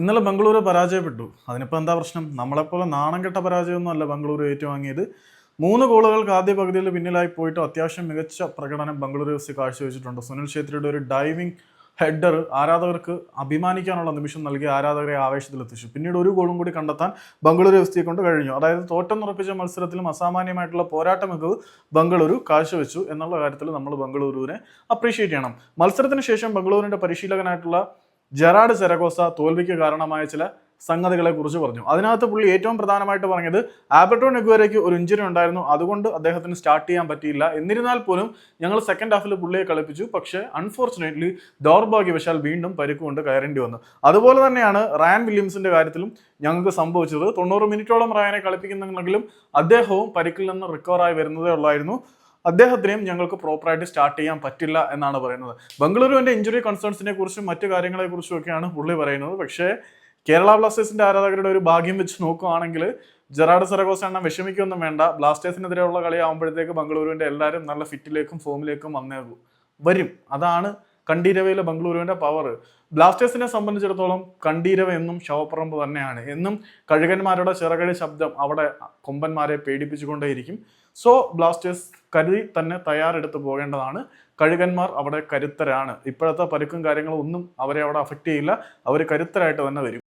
ഇന്നലെ ബംഗളൂരു പരാജയപ്പെട്ടു. അതിനിപ്പോൾ എന്താ പ്രശ്നം? നമ്മളെപ്പോലെ നാണം കെട്ട പരാജയമൊന്നും അല്ല ബംഗളൂരു ഏറ്റുവാങ്ങിയത്. മൂന്ന് ഗോളുകൾക്ക് ആദ്യ പകുതിയിൽ പിന്നിലായി പോയിട്ട് അത്യാവശ്യം മികച്ച പ്രകടനം ബംഗളൂരു എഫ് സി കാഴ്ചവെച്ചിട്ടുണ്ട്. സുനിൽ ഛേത്രിയുടെ ഒരു ഡൈവിംഗ് ഹെഡർ ആരാധകർക്ക് അഭിമാനിക്കാനുള്ള നിമിഷം നൽകി ആരാധകരെ ആവേശത്തിലെത്തിച്ചു. പിന്നീട് ഒരു ഗോളും കൂടി കണ്ടെത്താൻ ബംഗളൂരു എഫ് സിയെ കൊണ്ട് കഴിഞ്ഞു. അതായത് തോറ്റെന്നുറപ്പിച്ച മത്സരത്തിലും അസാമാന്യമായിട്ടുള്ള പോരാട്ട മികവ് ബംഗളൂരു കാഴ്ചവെച്ചു എന്നുള്ള കാര്യത്തിൽ നമ്മൾ ബംഗളൂരുവിനെ അപ്രീഷിയേറ്റ് ചെയ്യണം. മത്സരത്തിന് ശേഷം ബംഗളൂരിന്റെ പരിശീലകനായിട്ടുള്ള ജെറാഡ് സെരഗോസ തോൽവിക്ക് കാരണമായ ചില സംഗതികളെ കുറിച്ച് പറഞ്ഞു. അതിനകത്ത് പുള്ളി ഏറ്റവും പ്രധാനമായിട്ട് പറഞ്ഞത് ആബർട്ടോ നെഗ്വേരയ്ക്ക് ഒരു ഇഞ്ചുറി ഉണ്ടായിരുന്നു. അതുകൊണ്ട് അദ്ദേഹത്തിന് സ്റ്റാർട്ട് ചെയ്യാൻ പറ്റിയില്ല. എന്നിരുന്നാൽ പോലും ഞങ്ങൾ സെക്കൻഡ് ഹാഫിൽ പുള്ളിയെ കളിപ്പിച്ചു. പക്ഷേ അൺഫോർച്ചുനേറ്റ്ലി ദൗർഭാഗ്യവശാൽ വീണ്ടും പരിക്കുകൊണ്ട് കയറേണ്ടി വന്നു. അതുപോലെ തന്നെയാണ് റയാൻ വില്യംസിന്റെ കാര്യത്തിലും ഞങ്ങൾക്ക് സംഭവിച്ചത്. തൊണ്ണൂറ് മിനിറ്റോളം റയാനെ കളിപ്പിക്കുന്നുണ്ടെങ്കിലും അദ്ദേഹവും പരിക്കിൽ നിന്ന് റിക്കവറായി വരുന്നതേ ഉള്ളായിരുന്നു. അദ്ദേഹത്തിനെയും ഞങ്ങൾക്ക് പ്രോപ്പറായിട്ട് സ്റ്റാർട്ട് ചെയ്യാൻ പറ്റില്ല എന്നാണ് പറയുന്നത്. ബംഗളൂരുവിന്റെ ഇഞ്ചുറി കൺസേൺസിനെ കുറിച്ചും മറ്റു കാര്യങ്ങളെ കുറിച്ചും ഒക്കെയാണ് പുള്ളി പറയുന്നത്. പക്ഷേ കേരള ബ്ലാസ്റ്റേഴ്സിന്റെ ആരാധകരുടെ ഒരു ഭാഗ്യം വെച്ച് നോക്കുകയാണെങ്കിൽ ജെറാഡ് സരഗോസ് എണ്ണം വിഷമിക്കൊന്നും വേണ്ട. ബ്ലാസ്റ്റേഴ്സിനെതിരെയുള്ള കളി ആകുമ്പോഴത്തേക്ക് ബംഗളൂരുവിന്റെ എല്ലാവരും നല്ല ഫിറ്റിലേക്കും ഫോമിലേക്കും വന്നേക്കും വരും. അതാണ് കണ്ടീരവയിലെ ബംഗളൂരുവിന്റെ പവർ ബ്ലാസ്റ്റേഴ്സിനെ സംബന്ധിച്ചിടത്തോളം കണ്ടീരവ എന്നും ശവപ്പറമ്പ് തന്നെയാണ്. എന്നും കഴുകന്മാരുടെ ചിറകടി ശബ്ദം അവിടെ കൊമ്പന്മാരെ പേടിപ്പിച്ചുകൊണ്ടേയിരിക്കും. സോ ബ്ലാസ്റ്റേഴ്സ് കരുതി തന്നെ തയ്യാറെടുത്ത് പോകേണ്ടതാണ്. കഴുകന്മാർ അവിടെ കരുത്തരാണ്. ഇപ്പോഴത്തെ പരുക്കും കാര്യങ്ങളും ഒന്നും അവരെ അവിടെ അഫക്റ്റ് ചെയ്യില്ല. അവർ കരുത്തരായിട്ട് തന്നെ വരും.